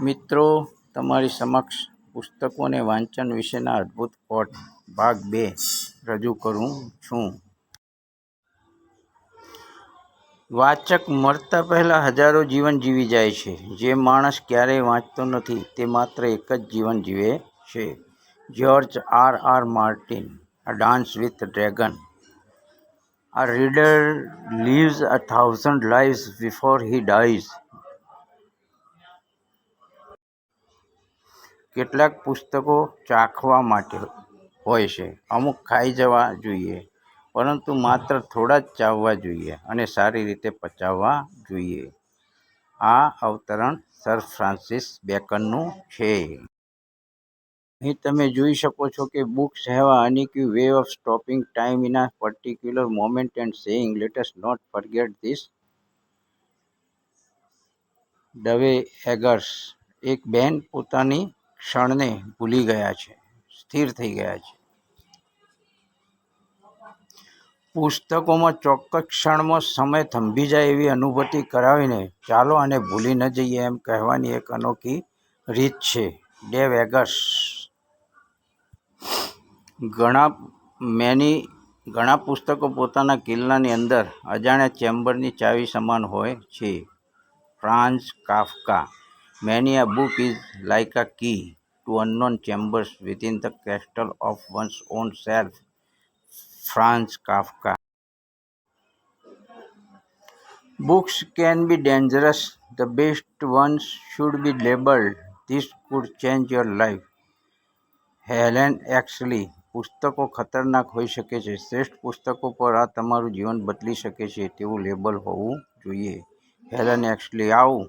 મિત્રો, તમારી સમક્ષ પુસ્તકો અને વાંચન વિશેના અદ્ભુત કોટ ભાગ બે રજૂ કરું છું. વાચક મરતા પહેલાં હજારો જીવન જીવી જાય છે. જે માણસ ક્યારેય વાંચતો નથી, તે માત્ર એક જ જીવન જીવે છે. George R R Martin a dance with dragon a reader lives a thousand lives before he dies. કેટલાક પુસ્તકો ચાખવા માટે હોય છે. અમુક ખાઈ જવા જોઈએ, પરંતુ માત્ર થોડા જ ચાવવા જોઈએ અને સારી રીતે પચાવવા જોઈએ. આ અવતરણ સર ફ્રાન્સિસ બેકનનું છે. અહીં તમે જોઈ શકો છો કે books have a unique way of stopping time in a particular moment and saying let not forget this. Dave Eggers એક બેન પોતાની ક્ષણને ભૂલી ગયા છે, સ્થિર થઈ ગયા છે. પુસ્તકોમાં ચોક્કસ ક્ષણમાં સમય થંભી જાય એવી અનુભૂતિ કરાવીને ચાલો આને ભૂલી ન જઈએ એમ કહેવાની એક અનોખી રીત છે, ડે વેગસ. ઘણા મેની, ઘણા પુસ્તકો પોતાના કિલ્લાની અંદર અજાણ્યા ચેમ્બરની ચાવી સમાન હોય છે. Franz, Kafka. Many a book is like a key to unknown chambers within the castle of one's own self Franz Kafka Books can be dangerous. The best ones should be labeled. This could change your life. Helen એક્સલી પુસ્તકો ખતરનાક હોઈ શકે છે. શ્રેષ્ઠ પુસ્તકો પર આ તમારું જીવન બદલી શકે છે. તેવું લેબલ હોવું જોઈએ. હેલેન એક્સલી આવું.